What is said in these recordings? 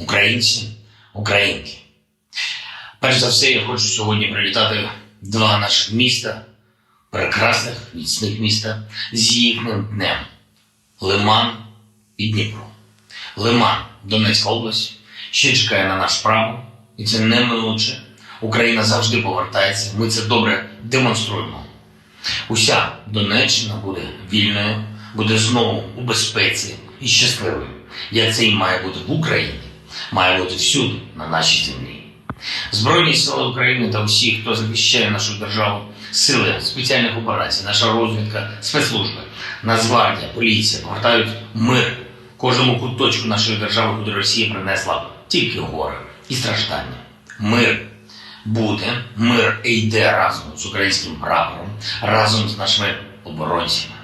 українці, українки. Перш за все, я хочу сьогодні привітати два наших міста, прекрасних, міцних міста з їхнім днем. Лиман і Дніпро. Лиман, Донецька область, ще чекає на наш справу, і це неминуче. Україна завжди повертається. Ми це добре демонструємо. Уся Донеччина буде вільною, буде знову у безпеці і щасливою. Як це і має бути в Україні, має бути всюди на нашій землі. Збройні сили України та всі, хто захищає нашу державу, сили спеціальних операцій, наша розвідка, спецслужби, Нацгвардія, поліція повертають мир кожному куточку нашої держави, куди Росія принесла тільки горе і страждання. Мир буде, мир йде разом з українським прапором, разом з нашими оборонцями.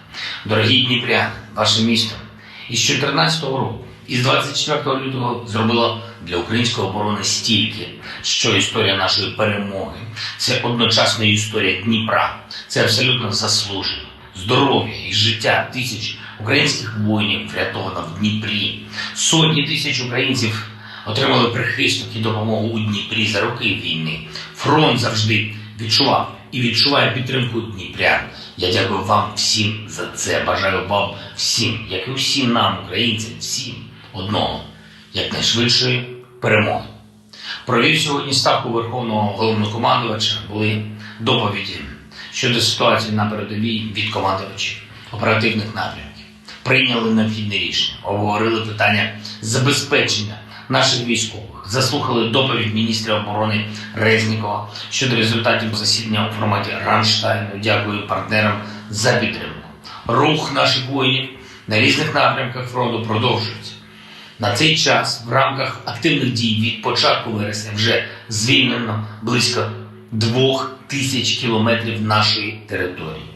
Дорогі Дніпряни, ваше місто із 2014 року, із 24 лютого зробило для української оборони стільки, що історія нашої перемоги це одночасно історія Дніпра. Це абсолютно заслужено. Здоров'я і життя тисяч українських воїнів врятовано в Дніпрі. Сотні тисяч українців отримали прихисток і допомогу у Дніпрі за роки війни. Фронт завжди відчував і відчуває підтримку Дніпрян. Я дякую вам всім за це. Бажаю вам всім, як і усім нам, українцям, всім одного, якнайшвидшої перемоги. Провів сьогодні ставку Верховного головнокомандувача. Були доповіді щодо ситуації на передовій від командувачів оперативних напрямків. Прийняли необхідне рішення, обговорили питання забезпечення наших військових, заслухали доповідь міністра оборони Резнікова щодо результатів засідання у форматі Рамштайну. Дякую партнерам за підтримку. Рух наших воїнів на різних напрямках фронту продовжується. На цей час в рамках активних дій від початку вересня вже звільнено близько двох тисяч кілометрів нашої території.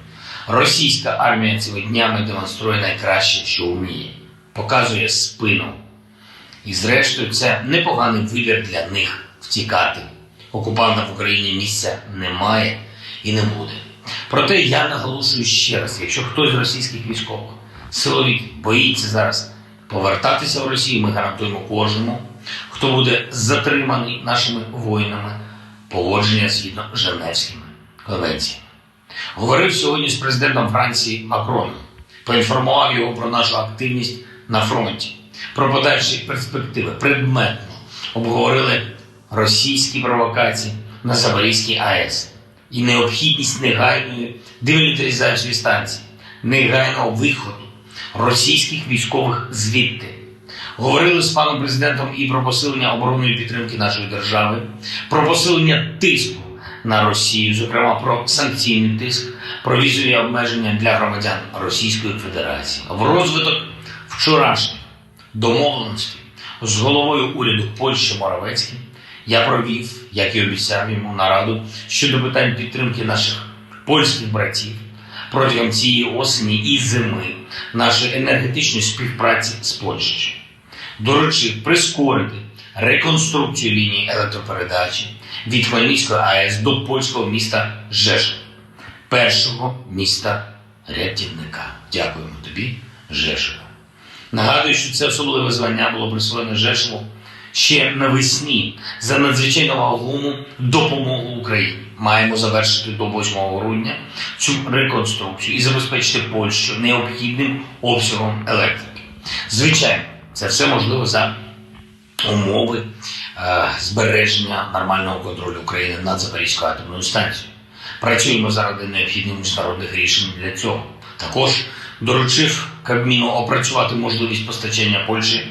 Російська армія цими днями демонструє найкраще, що вміє, показує спину. І зрештою, це непоганий вибір для них втікати. Окупанта в Україні місця немає і не буде. Проте я наголошую ще раз: якщо хтось з російських військових силовиків боїться зараз повертатися в Росію, ми гарантуємо кожному, хто буде затриманий нашими воїнами, погодження згідно Женевськими конвенціями. Говорив сьогодні з президентом Франції Макроном, поінформував його про нашу активність на фронті, про подальші перспективи, предметно обговорили російські провокації на Запорізькій АЕС. І необхідність негайної демілітаризації станції, негайного виходу російських військових звідти. Говорили з паном президентом і про посилення оборонної підтримки нашої держави, про посилення тиску на Росію, зокрема про санкційний тиск, про візові обмеження для громадян Російської Федерації. В розвиток вчорашніх домовленостей з головою уряду Польщі Моравецьким я провів, як і обіцяв йому, нараду щодо питань підтримки наших польських братів протягом цієї осені і зими нашої енергетичної співпраці з Польщею. Доручив прискорити реконструкцію лінії електропередачі від Хмельницької АЕС до польського міста Жешев, першого міста рятівника. Дякуємо тобі, Жешове. Нагадую, що це особливе звання було присвоєне Жешову ще навесні за надзвичайно вагому допомогу Україні. Маємо завершити до 8 грудня цю реконструкцію і забезпечити Польщу необхідним обсягом електрики. Звичайно, це все можливо за умови е, збереження нормального контролю України над Запорізькою атомною станцією. Працюємо заради необхідних міжнародних рішень для цього. Також доручив Кабміну опрацювати можливість постачання Польщі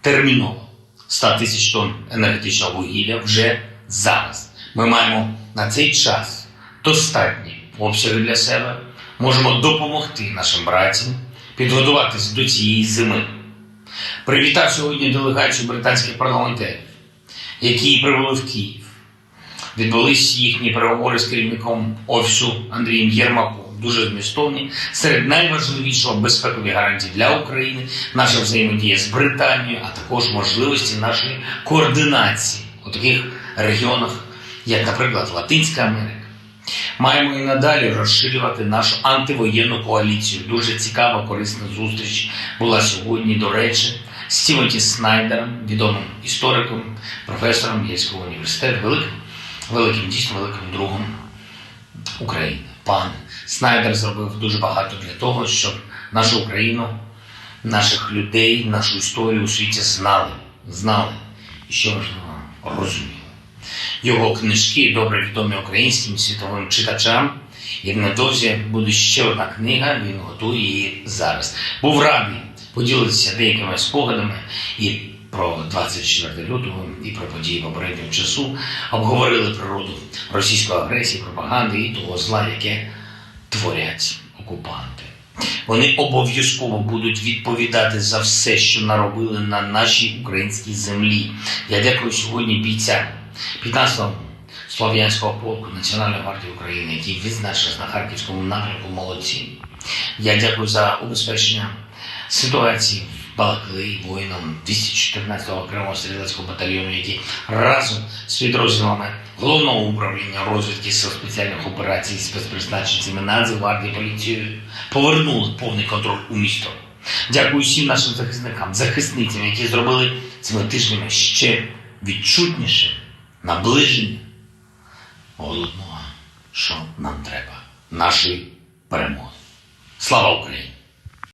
терміново 100 тисяч тонн енергетичного вугілля вже зараз. Ми маємо на цей час достатні обсяги для себе, можемо допомогти нашим братям підготуватися до цієї зими. Привітав сьогодні делегацію британських парламентарів, які прибули в Київ. Відбулись їхні переговори з керівником офісу Андрієм Єрмаком. Дуже змістовні. Серед найважливішого безпекові гарантії для України, наша взаємодія з Британією, а також можливості нашої координації у таких регіонах, як, наприклад, Латинська Америка. Маємо і надалі розширювати нашу антивоєнну коаліцію. Дуже цікава, корисна зустріч була сьогодні, до речі, з Тімоті Снайдером, відомим істориком, професором Єльського університету, великим, великим, дійсно великим другом України. Пан Снайдер зробив дуже багато для того, щоб нашу Україну, наших людей, нашу історію у світі знали, знали і що важливо, розуміли. Його книжки добре відомі українським світовим читачам. І невдовзі буде ще одна книга, він готує її зараз. Був радий поділитися деякими спогадами і про 24 лютого, і про події попереднього часу. Обговорили природу російської агресії, пропаганди і того зла, яке творять окупанти. Вони обов'язково будуть відповідати за все, що наробили на нашій українській землі. Я дякую сьогодні бійцям 15-го Слов'янського полку Національної гвардії України, який відзначився на харківському напрямку молодці. Я дякую за убезпечення ситуації Балаклеї воїнам 214-го окремого стрілецького батальйону, які разом з підрозділами головного управління розвідки сил спеціальних операцій спецпризначенцями Нацгвардії поліцією повернули повний контроль у місто. Дякую всім нашим захисникам, захисницям, які зробили цими тижнями ще відчутніше наближення головного, що нам треба нашої перемоги. Слава Україні!